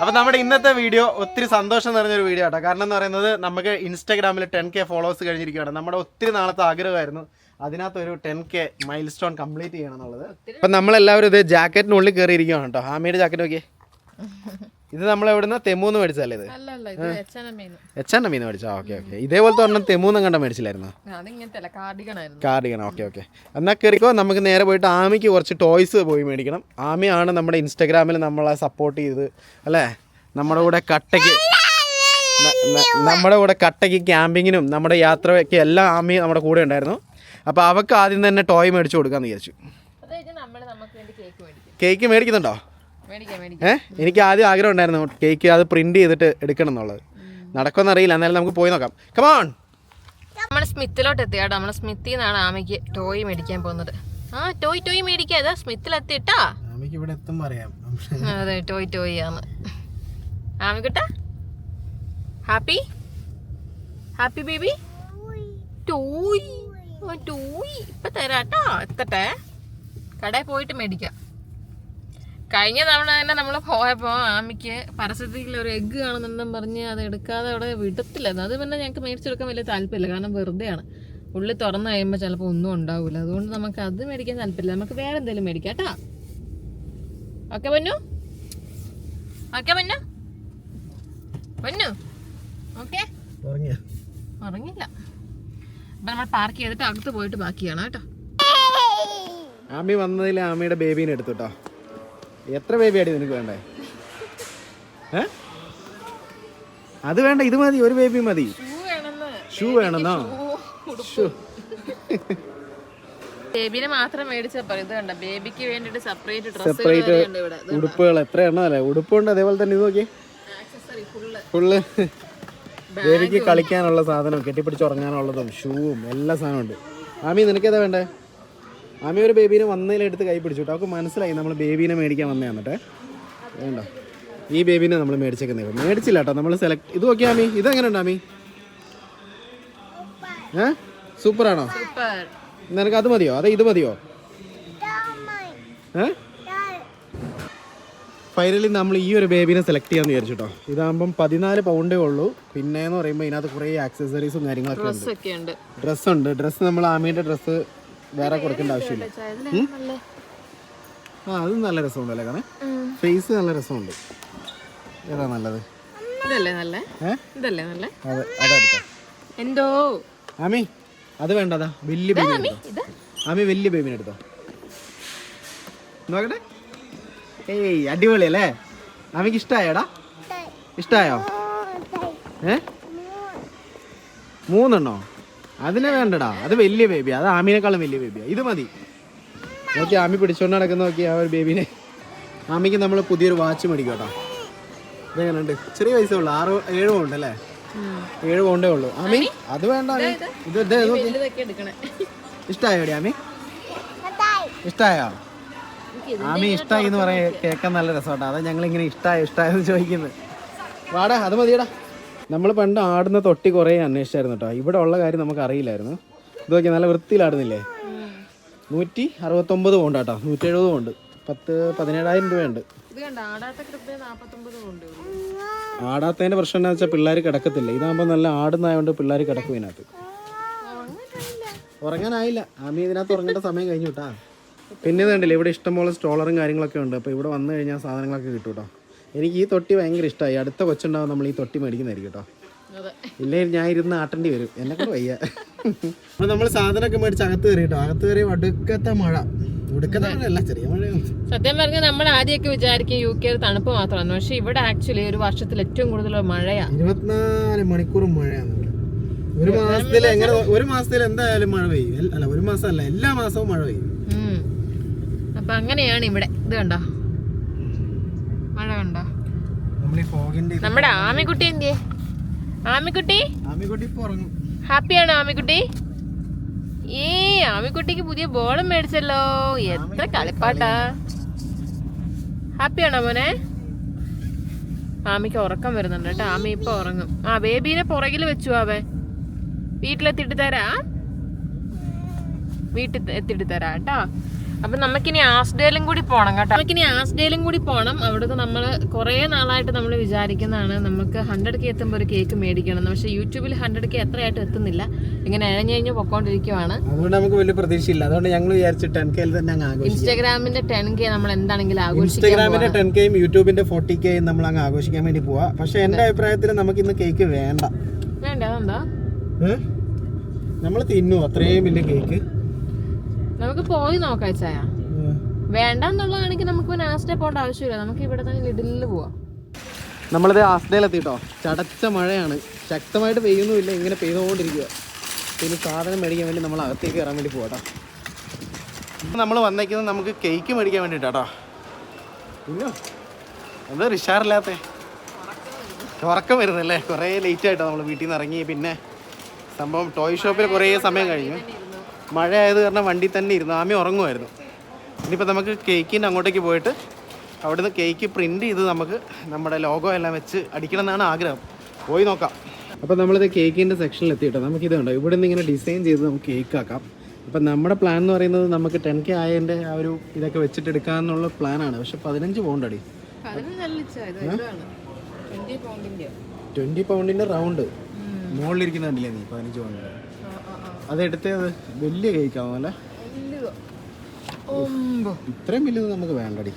അപ്പൊ നമ്മുടെ ഇന്നത്തെ വീഡിയോ ഒത്തിരി സന്തോഷം നിറഞ്ഞൊരു വീഡിയോ ആട്ടോ. കാരണം എന്ന് പറയുന്നത് നമുക്ക് ഇൻസ്റ്റാഗ്രാമിൽ ടെൻ കെ ഫോളോവേഴ്സ് കഴിഞ്ഞിരിക്കുകയാണ്. നമ്മുടെ ഒത്തിരി നാളത്തെ ആഗ്രഹമായിരുന്നു അതിനകത്ത് ഒരു ten K milestone complete ചെയ്യണം എന്നുള്ളത്. അപ്പൊ നമ്മളെല്ലാവരും ഇത് ജാക്കറ്റിനുള്ളിൽ കയറിയിരിക്കുകയാണ് കേട്ടോ. ഹാമിയുടെ ജാക്കറ്റ് നോക്കിയേ. ഇത് നമ്മൾ എവിടുന്ന തെമൂന്ന് മേടിച്ചല്ലേ ഇത് അല്ല മീൻ മേടിച്ചോ? Okay okay. ഇതേപോലത്തെ ഒരെണ്ണം തെമൂന്ന് കണ്ട മേടിച്ചില്ലായിരുന്നു? കാർഡിഗൺ ഓക്കെ ഓക്കെ. എന്നാൽ കയറിക്കോ നമുക്ക് നേരെ പോയിട്ട് ആമിക്ക് കുറച്ച് ടോയ്സ് പോയി മേടിക്കണം. ആമിയാണ് നമ്മുടെ ഇൻസ്റ്റാഗ്രാമിൽ നമ്മളെ സപ്പോർട്ട് ചെയ്ത് അല്ലേ? നമ്മുടെ കൂടെ കട്ടയ്ക്ക് നമ്മുടെ കൂടെ കട്ടയ്ക്ക് ക്യാമ്പിങ്ങിനും നമ്മുടെ യാത്രയ്ക്ക് എല്ലാം ആമി നമ്മുടെ കൂടെ ഉണ്ടായിരുന്നു. അപ്പോൾ അവൾക്ക് ആദ്യം തന്നെ ടോയ് മേടിച്ചു കൊടുക്കാമെന്ന് വിചാരിച്ചു. കേക്ക് മേടിക്കും കേക്ക് മേടിക്കുന്നുണ്ടോ മേടിക്കാം. മേടിക്കാം ഏഹ് എനിക്ക് ആദ്യം ആഗ്രഹം ഉണ്ടായിരുന്നു കേക്ക് അത് പ്രിന്റ് ചെയ്തിട്ട് എടുക്കണം എന്നുള്ളത്. നടക്കുമെന്ന് അറിയില്ല. എന്നാലും നമുക്ക് പോയി നോക്കാം. കമോൺ നമ്മൾ സ്മിത്തിലോട്ട് എത്തിയാട്ടോ നമ്മൾ സ്മിത്തിൽ നിന്നാണ് ആമയ്ക്ക് ടോയ് മേടിക്കാൻ പോകുന്നത്. ആ ടോയ് ടോയ് മേടിക്കാം. അതാ സ്മിത്തിലെത്തിട്ടാ ആമിക്ക് ഇവിടെ എത്തും പറയാം. അതെ ടോയ് ടോയ് ആണ്. ആമിക്കുട്ട happy happy baby toy toy ഇപ്പൊ തരാട്ടോ. എത്തട്ടെ. കടയിൽ പോയിട്ട് മേടിക്കാം. കഴിഞ്ഞ തവണ തന്നെ നമ്മൾ പോയപ്പോൾ ആമിക്ക് പരസ്യത്തിൽ ഒരു എഗ്ഗ് കാണുന്നെന്നും പറഞ്ഞ് അത് എടുക്കാതെ അവിടെ വിടത്തില്ലായിരുന്നു. അത് പിന്നെ ഞങ്ങൾക്ക് മേടിച്ചെടുക്കാൻ വലിയ താല്പര്യമില്ല. കാരണം വെറുതെയാണ്. ഉള്ളിൽ തുറന്നു കഴിയുമ്പോൾ ചിലപ്പോൾ ഒന്നും ഉണ്ടാവില്ല അതുകൊണ്ട് നമുക്ക് അത് മേടിക്കാൻ താല്പര്യമില്ല. നമുക്ക് വേറെ എന്തെങ്കിലും മേടിക്കാം കേട്ടോ. ഓക്കെ പൊന്നു? ഓക്കെ പൊന്നു? പൊന്നു? ഓക്കെ. ഉറങ്ങില്ല. അപ്പൊ നമ്മൾ പാർക്ക് ചെയ്തിട്ട് അകത്ത് പോയിട്ട് ബാക്കിയാണ് കേട്ടോ. ആമി വന്നതിൽ ആമിയുടെ ബേബീനെ എടുത്തു കേട്ടോ. എത്ര ബേബി ആടി നിനക്ക് വേണ്ടേ? ഏ? അത് വേണ്ട ഇത് മതി ഒരു ബേബി മതി. ഷൂ വേണമെന്ന്. ഷൂ ബേബിനെ മാത്രം മേടിച്ചപ്പോ ഇത് കണ്ട? ബേബിക്ക് വേണ്ടിട്ട് സെപ്പറേറ്റ് ഉടുപ്പുകൾ എത്ര ഉടുപ്പുണ്ട് അതേപോലെ തന്നെ ഇത് നോക്കി ഫുള്ള് ബേബിക്ക് കളിക്കാനുള്ള സാധനം കെട്ടിപ്പിടിച്ച് ഉറങ്ങാനുള്ളതും ഷൂവും എല്ലാ സാധനവും ഉണ്ട്. ആമി നിനക്കേതാ വേണ്ടേ? ആമി ഒരു ബേബീനെ വന്നതിലെടുത്ത് കൈ പിടിച്ചു കേട്ടോ. അവൾക്ക് മനസ്സിലായി നമ്മൾ ബേബീനെ മേടിക്കാൻ വന്നേ എന്നിട്ട്. വേണ്ട? ഈ ബേബീനെ നമ്മൾ മേടിച്ചേക്കുന്നത് മേടിച്ചില്ല കേട്ടോ. നമ്മൾ സെലക്ട് ഇത് നോക്കിയാ ആമി? ഇത് എങ്ങനെയുണ്ട് ആമി? ഏ? സൂപ്പറാണോ? നിനക്ക് അത് മതിയോ? അതെ ഇത് മതിയോ? ഏ? ഫൈനലി നമ്മൾ ഈ ഒരു ബേബിനെ സെലക്ട് ചെയ്യാന്ന് വിചാരിച്ചു കേട്ടോ. ഇതാകുമ്പം പതിനാല് പൗണ്ടേ ഉള്ളൂ. പിന്നെ എന്ന് പറയുമ്പോൾ ഇതിനകത്ത് കുറേ ആക്സസറീസും കാര്യങ്ങളൊക്കെ ഉണ്ട്. ഡ്രസ്സ് ഉണ്ട്. ഡ്രസ്സ് നമ്മൾ ആമീന്റെ ഡ്രസ്സ് വേറെ കൊടുക്കേണ്ട ആവശ്യമില്ല. ആ അത് നല്ല രസമുണ്ട് അല്ലേ കാണേ ഫേസ് നല്ല രസമുണ്ട്. ഏതാ നല്ലത്? ഇതല്ലേ നല്ല? ഇതല്ലേ നല്ല? അതെ അതെടുത്തോ എന്തോ? ആമി അത് വേണ്ടതാ വലിയ ബേബി ആമി വലിയ ബേബിനെ എടുത്തോ. നോക്കട്ടെ. ഏയ് അടിപൊളി അല്ലേ? ആമിക്ക് ഇഷ്ടായോടാ? ഇഷ്ടായോ. ഏ? മൂന്നെണ്ണോ? അതിനെ വേണ്ടടാ. അത് വലിയ ബേബി അത് ആമിനേക്കാളും വലിയ ബേബിയാ ഇത് മതി. നോക്കി ആമി പിടിച്ചോണ്ട് നടക്കുന്ന നോക്കി ആ ഒരു ബേബിനെ ആമിക്ക് നമ്മൾ പുതിയൊരു വാച്ച് മേടിക്കും കേട്ടോ. ഇതെങ്ങനെയുണ്ട്? ചെറിയ പൈസ ഉള്ളു. ആറ് ഏഴ് പൗണ്ട് അല്ലേ? ഏഴ് പൗണ്ടേ ഉള്ളൂ. ആമി അത് വേണ്ട ആമി. ഇത് ഇഷ്ടായോടി ആമി? ഇഷ്ടായോ. ആമി ഇഷ്ടായി എന്ന് പറയാൻ കേൾക്കാൻ നല്ല രസമാട്ടോ. അതാ ഞങ്ങൾ ഇങ്ങനെ ഇഷ്ടായോ എന്ന് ചോദിക്കുന്നത്. വാടാ അത് മതിയടാ. നമ്മൾ പണ്ട് ആടുന്ന തൊട്ടി കുറേ അന്വേഷിച്ചായിരുന്നു കേട്ടോ. ഇവിടെ ഉള്ള കാര്യം നമുക്ക് അറിയില്ലായിരുന്നു ഇത് നോക്കിയാൽ നല്ല വൃത്തിയിലാടുന്നില്ലേ നൂറ്റി അറുപത്തൊമ്പത് പോണ്ട് കേട്ടോ നൂറ്റി എഴുപത് പോണ്ട്. പത്ത് പതിനേഴായിരം രൂപയുണ്ട്. ഇത് കണ്ട ആടാത്ത കൃത്യം നാപ്പത്തൊമ്പത് കൊണ്ട് ആടാത്തതിന്റെ പ്രശ്നം എന്താണെന്ന് വെച്ചാൽ പിള്ളേർ കിടക്കത്തില്ല. ഇതാകുമ്പോൾ നല്ല ആടുന്നതായതുകൊണ്ട് പിള്ളേർ കിടക്കും ഇതിനകത്ത്. ഉറങ്ങാനായില്ല. ആമി ഇതിനകത്ത് ഉറങ്ങേണ്ട സമയം കഴിഞ്ഞു കേട്ടാ. പിന്നെ ഇതുണ്ടല്ലേ ഇവിടെ ഇഷ്ടംപോലെ സ്റ്റോളറും കാര്യങ്ങളൊക്കെ ഉണ്ട്. അപ്പോൾ ഇവിടെ വന്നു കഴിഞ്ഞാൽ സാധനങ്ങളൊക്കെ കിട്ടും കേട്ടോ എനിക്ക് ഈ തൊട്ടി ഭയങ്കര ഇഷ്ടമായി അടുത്ത കൊച്ചുണ്ടാവും നമ്മൾ ഈ തൊട്ടി മേടിക്കുന്നതായിരിക്കും കേട്ടോ. ഇല്ലെങ്കിൽ ഇല്ലേ ഞാൻ ഇരുന്ന് ആട്ടേണ്ടി വരും. എന്നെ കൂടെ വയ്യ. അപ്പോൾ നമ്മൾ സാധനമൊക്കെ മേടിച്ച് അകത്ത് കയറി കേട്ടോ. അകത്ത് കയറി അടുക്കത്തെ മഴ. സത്യം പറഞ്ഞാൽ നമ്മൾ ആദ്യമൊക്കെ വിചാരിക്കും യു കെ തണുപ്പ് മാത്രമാണ്. പക്ഷെ ഇവിടെ ആക്ച്വലി ഒരു വർഷത്തിൽ ഏറ്റവും കൂടുതൽ മഴയാണ് ഇരുപത്തിനാല് മണിക്കൂർ മഴയാണ് ഇവിടെ. ഒരു മാസത്തിൽ എങ്ങനെ ഒരു മാസത്തിൽ എന്തായാലും മഴ പെയ്യും. അല്ല ഒരു മാസമല്ല എല്ലാ മാസവും മഴ പെയ്യും. അപ്പൊ അങ്ങനെയാണ് ഇവിടെ. ഇത് കണ്ടോ മഴ കണ്ടോ നമ്മൾ ഈ ഫോഗിന്റെ നമ്മുടെ ആമിക്കുട്ടി എന്തിയെ? ആമിക്കുട്ടി? ഹാപ്പിയാണോ ആമിക്കുട്ടി? ഏ ആമിക്കുട്ടിക്ക് പുതിയ ബോളും മേടിച്ചല്ലോ. എത്ര കളിപ്പാട്ടാ. ഹാപ്പിയാണോ മോനെ? ആമിക്ക് ഉറക്കം വരുന്നുണ്ട് കേട്ടോ. ആമി ഇപ്പൊ ഉറങ്ങും. ആ ബേബീനെ പുറകിൽ വെച്ചു അവേ വീട്ടിലെത്തിട്ട് തരാ. വീട്ടിൽ എത്തിട്ട് തരാം കേട്ടോ. അപ്പൊ നമുക്കിനി ആസ്ഡേലും കൂടി പോണം കേട്ടോ. നമുക്കിനി ആസ്ഡേലും കൂടി പോണം. അവിടുന്ന് നമ്മൾ കുറെ നാളായിട്ട് നമ്മൾ വിചാരിക്കുന്നതാണ് നമുക്ക് ഹൺഡ്രഡ് കെ എത്തുമ്പോൾ ഒരു കേക്ക് മേടിക്കണം പക്ഷെ യൂട്യൂബിൽ ഹൺഡ്രഡ് കെ എത്രയായിട്ട് എത്തുന്നില്ല. ഇങ്ങനെ അഴഞ്ഞഴിഞ്ഞ് പൊക്കോണ്ടിരിക്കുവാണ്. അതുകൊണ്ട് നമുക്ക് വലിയ പ്രതീക്ഷയില്ല. അതുകൊണ്ട് ഞങ്ങൾ വിചാരിച്ചു ടെൻ കെയിൽ തന്നെ അങ്ങ് ഇൻസ്റ്റാഗ്രാമിന്റെ ടെൻ കെ നമ്മൾ എന്താണെങ്കിലും ആഘോഷിക്കും ഇൻസ്റ്റാഗ്രാമിന്റെ ടെൻ കെയും യൂട്യൂബിന്റെ ഫോർട്ടി കെയും നമ്മൾ അങ്ങ് ആഘോഷിക്കാൻ വേണ്ടി പോവാ. പക്ഷെ എന്റെ അഭിപ്രായത്തിൽ നമുക്ക് ഇന്ന് കേക്ക് വേണ്ട. വേണ്ട അതെന്താ? നമ്മൾ തിന്നു. അത്രയും വലിയ കേക്ക് നമുക്ക് പോയി നോക്കാം ചായ വേണ്ടെന്നുള്ളതാണെങ്കിൽ നമുക്ക് ആസ്ഡേ പോകേണ്ട ആവശ്യമില്ല. നമുക്ക് ഇവിടെ തന്നെ ലിഡിലിൽ പോവാം. നമ്മളിത് ആസ്ഡയിലെത്തിട്ടോ ചടച്ച മഴയാണ്. ശക്തമായിട്ട് പെയ്യുന്നുമില്ല. ഇങ്ങനെ പെയ്തുകൊണ്ടിരിക്കുക പിന്നെ സാധനം മേടിക്കാൻ വേണ്ടി നമ്മൾ അകത്തേക്ക് കയറാൻ വേണ്ടി പോകട്ടോ നമ്മൾ വന്നേക്കുന്നത് നമുക്ക് കേക്ക് മേടിക്കാൻ വേണ്ടിയിട്ടാട്ടോ എന്താ റിഷാറില്ലാത്ത ഉറക്കം വരുന്നല്ലേ? കുറേ ലേറ്റ് ആയിട്ടോ നമ്മൾ വീട്ടിൽ നിന്ന് ഇറങ്ങി. പിന്നെ സംഭവം ടോയ് ഷോപ്പിൽ കുറേ സമയം കഴിഞ്ഞു. മഴ ആയത് കാരണം വണ്ടി തന്നെ ഇരുന്നു. ആമി ഉറങ്ങുമായിരുന്നു. ഇനിയിപ്പോൾ നമുക്ക് കേക്കിന്റെ അങ്ങോട്ടേക്ക് പോയിട്ട് അവിടുന്ന് കേക്ക് പ്രിന്റ് ചെയ്ത് നമുക്ക് നമ്മുടെ ലോഗോ എല്ലാം വെച്ച് അടിക്കണം എന്നാണ് ആഗ്രഹം. പോയി നോക്കാം. അപ്പോൾ നമ്മളിത് കേക്കിന്റെ സെക്ഷനിൽ എത്തിയിട്ടോ? നമുക്ക് ഇതുണ്ടോ ഇവിടെ നിന്ന് ഇങ്ങനെ ഡിസൈൻ ചെയ്ത് നമുക്ക് കേക്ക് ആക്കാം. അപ്പം നമ്മുടെ പ്ലാൻ എന്ന് പറയുന്നത് നമുക്ക് ടെൻ കെ ആയതിന്റെ ആ ഒരു ഇതൊക്കെ വെച്ചിട്ട് എടുക്കാമെന്നുള്ള പ്ലാനാണ് പക്ഷെ പതിനഞ്ച് പൗണ്ടടി അടി. ട്വന്റി പൗണ്ടിന്റെ റൗണ്ട് മുകളിലിരിക്കുന്നുണ്ടല്ലേ നീ? പതിനഞ്ച് പൗണ്ട് അതെടുത്തത്? വലിയ കേക്കാവും അല്ലേ? ഇത്രയും വലിയത് നമുക്ക് വേണ്ടടി.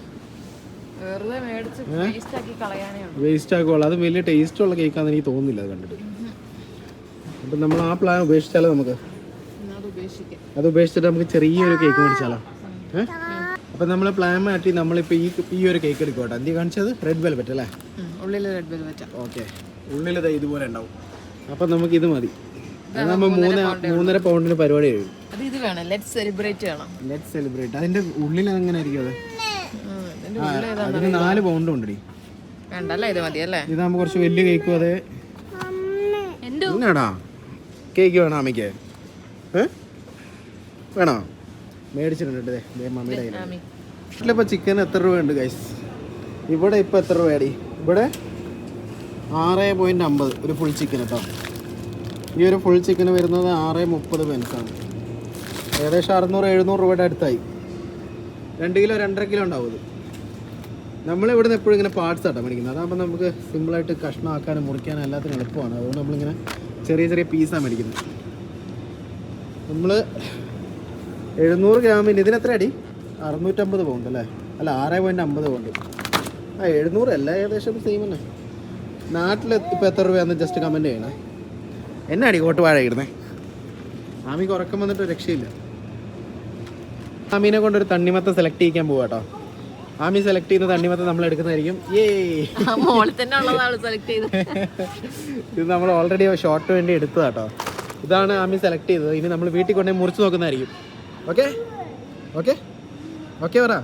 വേസ്റ്റ് ആക്കുള്ളൂ അത് വലിയ ടേസ്റ്റ് ഉള്ള കേക്കാന്ന് എനിക്ക് തോന്നുന്നില്ല അത് കണ്ടിട്ട്. അപ്പം നമ്മൾ ആ പ്ലാൻ ഉപേക്ഷിച്ചാലോ നമുക്ക്? അത് ഉപേക്ഷിച്ചിട്ട് നമുക്ക് ചെറിയൊരു കേക്ക് മേടിച്ചാലോ? ഏഹ് അപ്പം നമ്മൾ പ്ലാൻ മാറ്റി നമ്മളിപ്പോൾ ഈ ഈ ഒരു കേക്ക് എടുക്കും കേട്ടോ എന്തി കാണിച്ചത്? റെഡ് വെൽവെറ്റ് അല്ലേ? ഉള്ളിൽ റെഡ് വെൽവെറ്റ് ഓക്കെ ഉള്ളിൽ ഇതുപോലെ ഉണ്ടാവും. അപ്പം നമുക്ക് ഇത് മതി. നമ്മൾ മൂന്ന് മൂന്നര പൗണ്ടിന് പരിപാടി കഴിയും. അത് ഇത് വേണം. ലെറ്റ് സെലിബ്രേറ്റ് വേണം. ലെറ്റ് സെലിബ്രേറ്റ് അതിന്റെ ഉള്ളിൽ ആയിരിക്കും അത്? ആ, അതിന് നാല് പൗണ്ട് ഉണ്ടടി. വേണ്ടല്ലേ? ഇത് മതി അല്ലേ? ഇതാകുമ്പോൾ കുറച്ച് വലിയ കേക്കും അതെ. എന്നാടാ കേക്ക് വേണോ അമ്മയ്ക്ക്? ഏ? വേണോ? മേടിച്ചിട്ടുണ്ട് ദേ, ദേ മമ്മിയുടെ കയ്യിൽ ആമി വീട്ടിലിപ്പോൾ ചിക്കൻ എത്ര രൂപയുണ്ട് ഗൈസ് ഇവിടെ ഇപ്പോൾ എത്ര രൂപയാടി? ഇവിടെ ആറ് പോയിന്റ് അമ്പത്. ഒരു ഫുൾ ചിക്കൻ കേട്ടോ. ഈ ഒരു ഫുൾ ചിക്കന് വരുന്നത് ആറ് മുപ്പത് പെൻസാണ് ഏകദേശം അറുന്നൂറ് എഴുന്നൂറ് രൂപയുടെ അടുത്തായി. രണ്ട് കിലോ രണ്ടര കിലോ ഉണ്ടാവും ഇത്. നമ്മൾ ഇവിടുന്ന് എപ്പോഴും ഇങ്ങനെ പാർട്സ് ആട്ടോ മേടിക്കുന്നത്. അതാകുമ്പോൾ നമുക്ക് സിമ്പിളായിട്ട് കഷ്ണമാക്കാനും മുറിക്കാനും എല്ലാത്തിനും എളുപ്പമാണ്. അതുകൊണ്ട് നമ്മളിങ്ങനെ ചെറിയ ചെറിയ പീസാണ് മേടിക്കുന്നത്. നമ്മൾ എഴുന്നൂറ് ഗ്രാമിന് ഇതിനെത്ര അടി അറുന്നൂറ്റമ്പത് പൗണ്ട് അല്ലേ? അല്ല ആറ് പോയിന്റ് അമ്പത് പൗണ്ട് ആ എഴുന്നൂറ് അല്ല ഏകദേശം സെയിം തന്നെ. നാട്ടിൽ ഇപ്പോൾ എത്ര രൂപയാണെന്ന് ജസ്റ്റ് കമന്റ് ചെയ്യണേ. എന്നാ അടി കോട്ട് വാഴ ഇടുന്നേ? ആമിക്ക് ഉറക്കം വന്നിട്ട് രക്ഷയില്ല. ആമീനെ കൊണ്ടൊരു തണ്ണിമത്ത സെലക്ട് ചെയ്യിക്കാൻ പോവാ കേട്ടോ ആമി സെലക്ട് ചെയ്യുന്ന തണ്ണിമത്ത നമ്മൾ എടുക്കുന്നതായിരിക്കും. ഇത് നമ്മൾ ഓൾറെഡി ഷോർട്ട് വേണ്ടി എടുത്തതാട്ടോ ഇതാണ് ആമി സെലക്ട് ചെയ്തത്. ഇനി നമ്മൾ വീട്ടിൽ കൊണ്ടുപോയി മുറിച്ച് നോക്കുന്നതായിരിക്കും. ഓക്കെ ഓക്കെ ഓക്കെ പറ.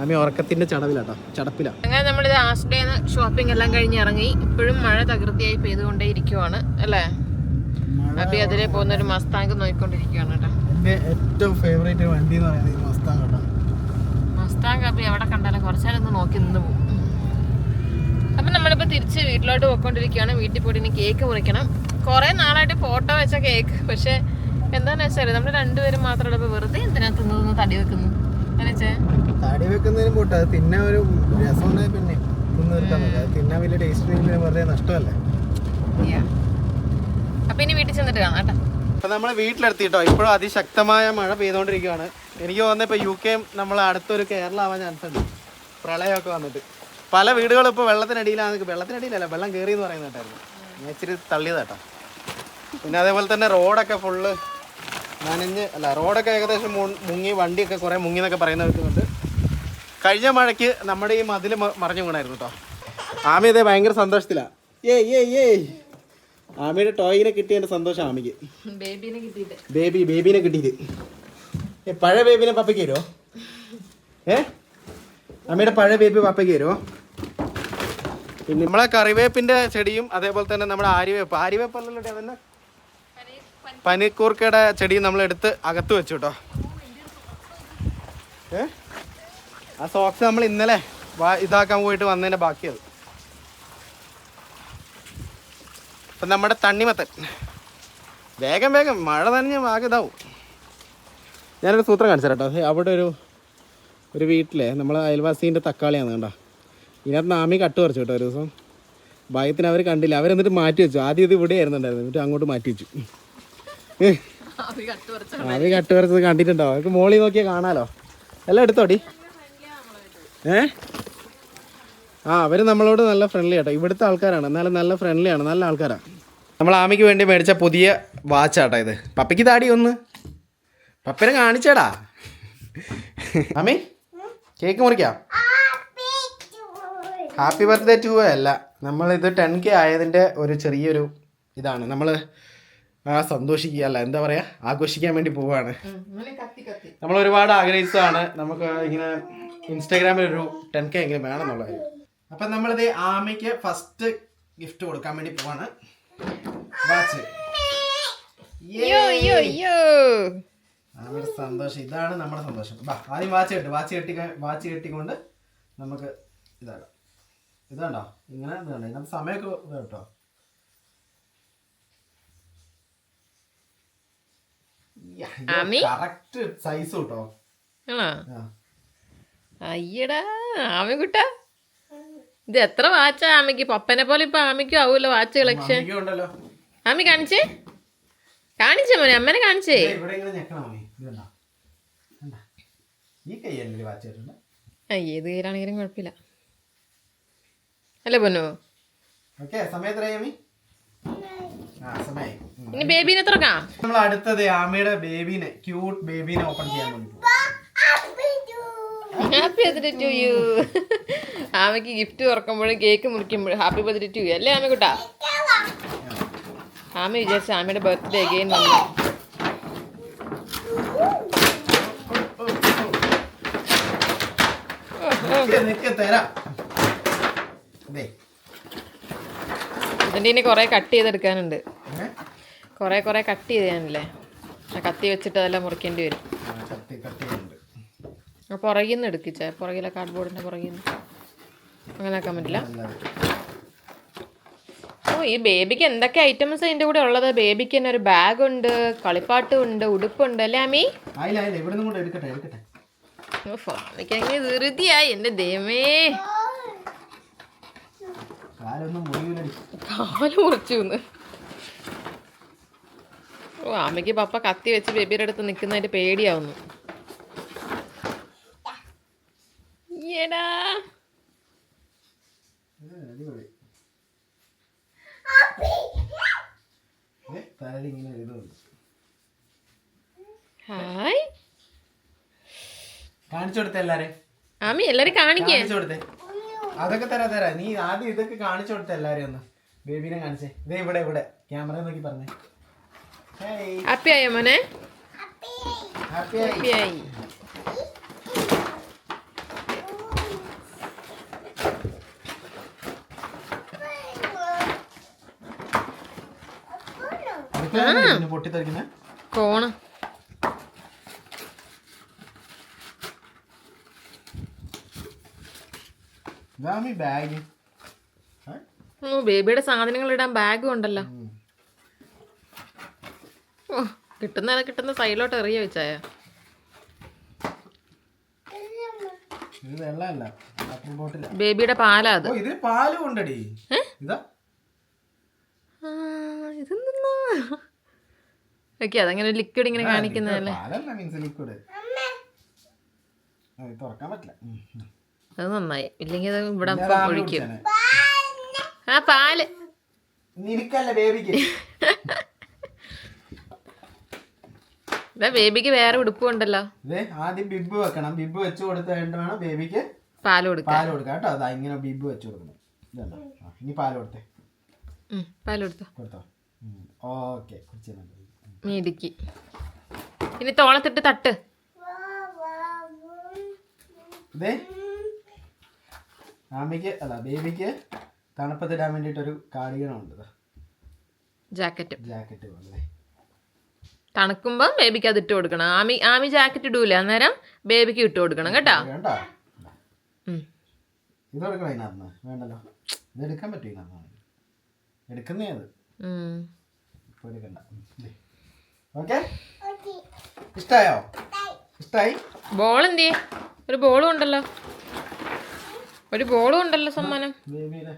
ആമി ഉറക്കത്തിന്റെ ചടവിലാട്ടോ. ചടപ്പില. അങ്ങനെ നമ്മൾ ലാസ്റ്റ് ഡേ ഷോപ്പിംഗ് എല്ലാം കഴിഞ്ഞ് ഇറങ്ങി. ഇപ്പോഴും മഴ തകൃതിയായി പെയ്തുകൊണ്ടേ ഇരിക്കുവാണ് അല്ലേ? അപ്പൊ അതിലെ പോകുന്ന ഒരു മസ്താങ്ക് നോക്കിക്കൊണ്ടിരിക്കുകയാണ് കേട്ടോ. എന്റെ ഏറ്റവും ഫേവറേറ്റ് വണ്ടി എന്ന് പറയുന്നത് ഈ മസ്താങ് കേട്ടോ മസ്താങ്ക് അപ്പൊ എവിടെ കണ്ടാലും കുറച്ചേരം ഒന്ന് നോക്കി നിന്ന് പോകും അപ്പൊ നമ്മളിപ്പോ തിരിച്ച് വീട്ടിലോട്ട് പോയിക്കൊണ്ടിരിക്കുകയാണ് വീട്ടിൽ പോയിട്ട് ഇനി കേക്ക് മുറിക്കണം. കുറേ നാളായിട്ട് ഫോട്ടോ വെച്ച കേക്ക് പക്ഷെ എന്താണെന്ന് വെച്ചാൽ നമ്മൾ രണ്ടുപേരും മാത്രമല്ല ഇപ്പൊ വെറുതെ എന്തിനാ തിന്നതെന്ന് തടി വെക്കുന്നു? തടി വെക്കുന്നതിനും പോട്ടെ അത് തിന്നാൻ ഒരു രസം ഉണ്ടായി പിന്നെ തിന്ന് തീർക്കാൻ അത് തിന്നാൻ വലിയ ടേസ്റ്റ് ഇല്ലെങ്കിലും വെറുതെ നഷ്ടമല്ലേ? അപ്പൊ ഇനി വീട്ടിൽ ചെന്നിട്ട് കാണാം കേട്ടോ. അപ്പം നമ്മൾ വീട്ടിലെത്തിട്ടോ ഇപ്പോഴും അതിശക്തമായ മഴ പെയ്തുകൊണ്ടിരിക്കുകയാണ്. എനിക്ക് തോന്നുന്നത് ഇപ്പൊ യു കെ നമ്മൾ അടുത്തൊരു കേരളം ആവാൻ ചാൻസ് ഉണ്ട്. പ്രളയമൊക്കെ വന്നിട്ട്. പല വീടുകളും ഇപ്പോൾ വെള്ളത്തിനടിയിലാണ് വെള്ളത്തിനടിയിലല്ല വെള്ളം കയറി എന്ന് പറയുന്നത് കേട്ടായിരുന്നു. ഞാൻ ഇച്ചിരി തള്ളിയതാട്ടോ പിന്നെ അതേപോലെ തന്നെ റോഡൊക്കെ ഫുള്ള് നനഞ്ഞ് അല്ല റോഡൊക്കെ ഏകദേശം മുങ്ങി വണ്ടിയൊക്കെ കുറേ മുങ്ങി എന്നൊക്കെ പറയുന്ന കേൾക്കുന്നുണ്ട്. കഴിഞ്ഞ മഴയ്ക്ക് നമ്മുടെ ഈ മതിൽ മറിഞ്ഞു വീണായിരുന്നു കേട്ടോ ആമി ഇതേ ഭയങ്കര സന്തോഷത്തിലാണ് ഏയ് ഏയ് ഏയ്. ആമിയുടെ ടോയിനെ കിട്ടിയതിന്റെ സന്തോഷം ആമിക്ക്. ബേബി ബേബിനെ കിട്ടിയിട്ട്. ഏ പഴയ ബേബിനെ പപ്പയ്ക്ക് തരുമോ ഏ? അമ്മയുടെ പഴയ ബേബി പപ്പയ്ക്ക് തരുമോ പിന്നെ നമ്മളെ കറിവേപ്പിന്റെ ചെടിയും അതേപോലെ തന്നെ നമ്മുടെ ആര്യവേപ്പ് ആര്യവേപ്പ് അല്ലല്ലോ അതന്നെ പനിക്കൂർക്കയുടെ ചെടി നമ്മൾ എടുത്ത് അകത്ത് വെച്ചു കേട്ടോ ഏ? ആ സോക്സ് നമ്മൾ ഇന്നലെ ഇതാക്കാൻ പോയിട്ട് വന്നതിന്റെ ബാക്കിയത്. അപ്പം നമ്മുടെ തണ്ണിമത്തൻ. വേഗം വേഗം മഴ നനഞ്ഞ് ആകെ ഇതാവും. ഞാനൊരു സൂത്രം കാണിച്ചു കേട്ടോ അവിടെ ഒരു ഒരു വീട്ടിലെ നമ്മളെ അയൽവാസീന്റെ തക്കാളിയാണ് കണ്ടോ. ഇതിനകത്ത് നാമി കട്ട് പറിച്ചു കേട്ടോ ഒരു ദിവസം. ഭയത്തിന് അവർ കണ്ടില്ല. അവരെന്നിട്ട് മാറ്റി വെച്ചു. ആദ്യം ഇത് ഇവിടെ ആയിരുന്നുണ്ടായിരുന്നു എന്നിട്ട് അങ്ങോട്ട് മാറ്റി വെച്ചു. ആമി കട്ട് പറിച്ച ആമി കട്ട് പറിച്ചത് കണ്ടിട്ടുണ്ടോ അവർക്ക് മോളി നോക്കിയാൽ കാണാലോ. എല്ലാം എടുത്തോടി ഏ? ആ അവർ നമ്മളോട് നല്ല ഫ്രണ്ട്ലി ആട്ടോ. ഇവിടുത്തെ ആൾക്കാരാണ്. എന്നാലും നല്ല ഫ്രണ്ട്ലി ആണ്. നല്ല ആൾക്കാരാണ് നമ്മൾ ആമയ്ക്ക് വേണ്ടി മേടിച്ച പുതിയ വാച്ചാട്ടോ ഇത്. പപ്പയ്ക്ക് താടി ഒന്ന്. പപ്പനെ കാണിച്ചേടാ. ആമി കേക്ക് മുറിക്കാം. ഹാപ്പി ബർത്ത്ഡേ ടു അല്ല. നമ്മളിത് ടെൻ കെ ആയതിന്റെ ഒരു ചെറിയൊരു ഇതാണ്. നമ്മൾ ആ സന്തോഷിക്കുക അല്ല എന്താ പറയാ? ആഘോഷിക്കാൻ വേണ്ടി പോവാണ്. കത്തി കത്തി. നമ്മൾ ഒരുപാട് ആഗ്രഹിച്ചതാണ്. നമുക്ക് ഇങ്ങനെ ഇൻസ്റ്റാഗ്രാമിൽ ഒരു ടെൻ കെ എങ്കിലും വേണമെന്നുള്ളത് അപ്പൊ നമ്മളിത് ആമയ്ക്ക് ഫസ്റ്റ് ഗിഫ്റ്റ് കൊടുക്കാൻ വേണ്ടി പോവാണ്. വാച്ച്. യോ യോ യോ. ആമയുടെ സന്തോഷം. ഇതാണ് നമ്മുടെ സന്തോഷം. ബാ ആദ്യം വാച്ച് കെട്ടി. വാച്ച് കെട്ടി വാച്ച് കെട്ടിക്കൊണ്ട് നമുക്ക് ഇതാണ് ഇതാണ്ടോ? ഇങ്ങനെ ഇതുണ്ടോ? ഇതിനകത്ത് സമയമൊക്കെ കേട്ടോ. കറക്റ്റ് സൈസ് കേട്ടോ ആണോ? ആ. അയ്യടാ ആമിക്കുട്ട. ഇത് എത്ര വാച്ചാ ആമിക്ക്? പപ്പനെ പോലെ ഇപ്പൊ ആമിക്കും ആവൂല്ലോ വാച്ച് കളക്ഷൻ? ആമി കാണിച്ചേ? കാണിച്ചേ മോനെ അമ്മനെ കാണിച്ചേ. ഏത് കയ്യിലാണെങ്കിലും കുഴപ്പമില്ല. അല്ലേ പൊന്നു? ഓക്കെ ഇനി ബേബീനെ തുറക്കാം. നമ്മൾ അടുത്തത് ആമയുടെ ബേബീനെ ക്യൂട്ട് ബേബീനെ ഓപ്പൺ ചെയ്യാൻ ഹാപ്പി ബർത്ത്ഡേ ടു യു ആമയ്ക്ക് ഗിഫ്റ്റ് തുറക്കുമ്പോഴും കേക്ക് മുറിക്കുമ്പോഴും ഹാപ്പി ബർത്ത്ഡേ ടു യു അല്ലേ ആമക്കുട്ടാ? ആമ വിചാരിച്ച ആമയുടെ ബർത്ത്ഡേ അഗെയിൻ വന്നു. ഇതിന്റെ ഇനി കുറേ കട്ട് ചെയ്തെടുക്കാനുണ്ട്? കുറേ കുറെ കട്ട് ചെയ്യാനില്ലേ ആ കത്തി വെച്ചിട്ട് അതെല്ലാം മുറിക്കേണ്ടി വരും. പുറകിൽ നിന്ന് എടുക്കിച്ചേ പുറകിലെ കാർഡ്ബോർഡിന്റെ പുറകിൽ നിന്ന് അങ്ങനെ ആക്കാൻ പറ്റില്ല. ഓ ഈ ബേബിക്ക് എന്തൊക്കെ ഐറ്റംസ് അതിന്റെ കൂടെ ഉള്ളത്? ബേബിക്ക് തന്നെ ഒരു ബാഗ് ഉണ്ട് കളിപ്പാട്ടും ഉണ്ട് ഉടുപ്പുണ്ട് അല്ലേ അമ്മി എനിക്ക് അങ്ങനെ ധൃതിയായി. എന്റെ ദൈവമേ. കാലൊന്നും മുറിച്ചു ഓ അമ്മയ്ക്ക് പപ്പ കത്തി വെച്ച് ബേബിയുടെ അടുത്ത് നിൽക്കുന്നതിന്റെ പേടിയാവുന്നു. ഹായ്. കാണിച്ചു കൊടുത്ത എല്ലാരെ ആമി എല്ലാരും കാണിക്കേ. അതൊക്കെ തരാ തരാ. നീ ആദ്യം ഇതൊക്കെ കാണിച്ചു കൊടുത്ത ഒന്ന്. ബേബിനെ കാണിച്ചേ. ഇതേ ഇവിടെ ഇവിടെ. ക്യാമറ നോക്കി പറഞ്ഞേ. ഹാപ്പി ആയോ മോനെ? ഹാപ്പി ആയി. കോണ് ബാഗ്. ബേബിയുടെ സാധനങ്ങൾ ഇടാൻ ബാഗും ഉണ്ടല്ലോ. കിട്ടുന്ന കിട്ടുന്ന സൈഡിലോട്ട് എറിയ വെച്ചായ ബേബിയുടെ പാലാ അത്. ഇത് പാലും ഉണ്ടടി. ഇതാ. ആ, ഇതെന്തെന്നാ? ഓക്കെ അതങ്ങനെ ലിക്വിഡ് ഇങ്ങനെ കാണിക്കുന്നതല്ലേ. അത് നന്നായി. ഇല്ലെങ്കിൽ അത് ഇവിടെ ഒഴിക്കും. ആ പാൽ. നിനക്കല്ല ബേബിക്ക്. ബേബിക്ക് വേറെ ഉടുപ്പും ഉണ്ടല്ലോ ആദ്യം ബിബ് വെക്കണം. ബിബ് വെച്ച് കൊടുത്ത് വേണം ബേബിക്ക് പാൽ കൊടുക്കാം. പാൽ കൊടുക്കാം കേട്ടോ. അതാ ഇങ്ങനെ ബിബ് വെച്ച് കൊടുക്കണം ഇതല്ലോ ഇനി പാൽ കൊടുത്തേ. പാൽ പാൽ കൊടുത്തോ. കൊടുത്തോ. ഓക്കെ. മീതിക്ക് ഇനി തോളത്തിട്ട് തട്ട്. ഇതേ ആമിക്ക് അല്ല ബേബിക്ക് തണുപ്പത്തിടാൻ വേണ്ടിയിട്ട് ഒരു കാർഡിഗണം ഉണ്ട് ജാക്കറ്റ്. ജാക്കറ്റ് പോലെ. തണുക്കുമ്പോൾ ബേബിക്ക് അത് ഇട്ട് കൊടുക്കണം. ആമി ആമി ജാക്കറ്റ് ഇടൂല. അന്നേരം ബേബിക്ക് ഇട്ട് കൊടുക്കണം കേട്ടോ? ഇഷ്ടായോ ഇതിനകത്ത് ഇതിനകത്ത് ഇഷ്ടായി? ബോൾ എന്തിയെ? ഒരു ബോളും ഉണ്ടല്ലോ. ഒരു ബോളും ഉണ്ടല്ലോ സമ്മാനം. ബേബിയുടെ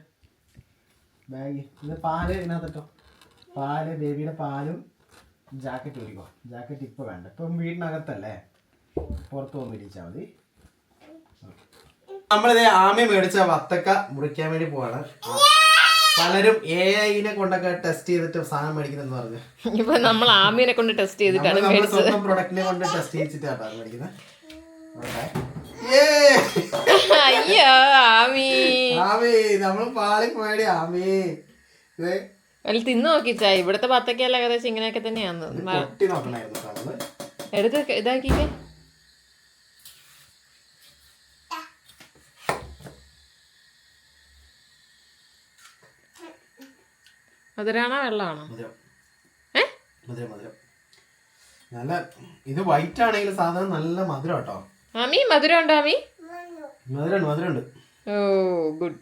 ബാഗ്. ഇത് പാൽ ഇതിനകത്തിട്ടോ? പാൽ ബേബിയുടെ പാലും ജാക്കറ്റ് ഒരുക്കോ ജാക്കറ്റ് ഇപ്പൊ വേണ്ട. ഇപ്പം വീടിനകത്തല്ലേ? പുറത്ത് വന്ന് ഇരിച്ചാൽ മതി. നമ്മളിത് ആമി മേടിച്ച വത്തക്ക മുറിക്കാൻ വേണ്ടി പോവാണ്. പലരും എ ഐനെ കൊണ്ടൊക്കെ ടെസ്റ്റ് ചെയ്തിട്ട് സാധനം മേടിക്കുന്നെന്ന് പറഞ്ഞു. ഇപ്പൊ നമ്മൾ ആമിനെ കൊണ്ട് ടെസ്റ്റ് ചെയ്തിട്ടാണ് മേടിച്ചത്. സ്വന്തം പ്രൊഡക്റ്റിനെ കൊണ്ട് ടെസ്റ്റ് ചെയ്തിട്ടാണ് മേടിക്കുന്നത്. അയ്യോ ആമി. ആമി നമ്മൾ പാളി പോയടി ആമി ഇത് തിന്ന് നോക്കി നോക്കിച്ചാ. ഇവിടുത്തെ പത്തക്കയെല്ലാം ഏകദേശം ഇങ്ങനെയൊക്കെ നമ്മൾ എടുത്ത് ഇതാക്കിക്കേ. മധുരാണോ വെള്ളമാണോ? മധുരം. ഏ? മധുരം മധുരം. നല്ല ഇത് വൈറ്റ് ആണെങ്കിൽ സാധാരണ നല്ല മധുരം കേട്ടോ. ആമി മധുരം ഉണ്ടോ ആമി മധുരമുണ്ട് മധുരമുണ്ട്. ഓ ഗുഡ്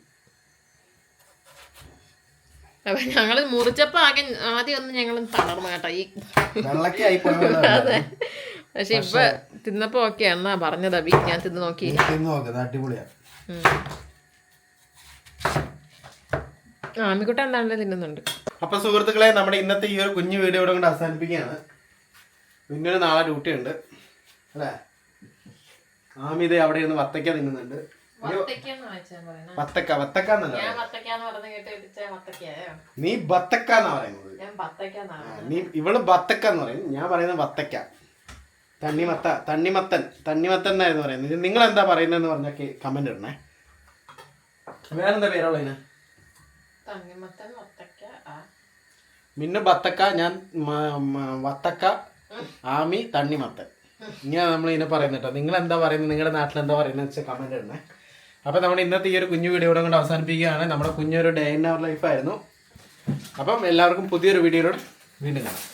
അപ്പൊ ഞങ്ങൾ മുറിച്ചപ്പോ ആകെ ആദ്യം ഒന്ന് ഞങ്ങൾ തളർന്നു കേട്ടോ. ഈ അതെ. പക്ഷെ ഇപ്പൊ തിന്നപ്പോ ഓക്കെ എന്നാ പറഞ്ഞത്. അബി ഞാൻ തിന്ന് നോക്കി. ആമിക്കുട്ട എന്താണല്ലോ തിന്നുന്നുണ്ട്? അപ്പൊ സുഹൃത്തുക്കളെ നമ്മുടെ ഇന്നത്തെ ഈ ഒരു കുഞ്ഞു വീഡിയോ ഇവിടെ കൊണ്ട് അവസാനിപ്പിക്കുകയാണ്. പിന്നൊരു നാളെ ഡ്യൂട്ടി ഉണ്ട്. അല്ലേ? ആമി ഇത് അവിടെ ഇരുന്ന് വത്തക്ക തിന്നുന്നുണ്ട്. വത്തക്ക വത്തക്ക നീ ബത്തക്ക എന്നാ പറയുന്നത് നീ ഇവൾ ബത്തക്ക എന്ന് പറയും. ഞാൻ പറയുന്നത് വത്തക്ക. തണ്ണിമത്ത തണ്ണിമത്തൻ തണ്ണിമത്തൻ എന്നായിരുന്നു പറയുന്നത്. നിങ്ങൾ എന്താ പറയുന്നതെന്ന് പറഞ്ഞ കമന്റ് ഇടണേ. വേറെന്താ പേരുള്ളതിന് മിന്നു ബത്തക്ക ഞാൻ വത്തക്ക ആമി തണ്ണിമത്തൻ. ഇങ്ങനെ നമ്മൾ ഇതിനെ പറയുന്നുട്ടോ. നിങ്ങൾ എന്താ പറയുന്നത് നിങ്ങളുടെ നാട്ടിൽ എന്താ പറയുന്നത് വെച്ചാൽ കമന്റ് ഇടണേ. അപ്പം നമ്മുടെ ഇന്നത്തെ ഈ ഒരു കുഞ്ഞു വീഡിയോ കൊണ്ട് അവസാനിപ്പിക്കുകയാണ്. നമ്മുടെ കുഞ്ഞൊരു ഡേ ഇൻ അവർ ലൈഫായിരുന്നു അപ്പം എല്ലാവർക്കും പുതിയൊരു വീഡിയോയിലൂടെ വീണ്ടും കാണാം.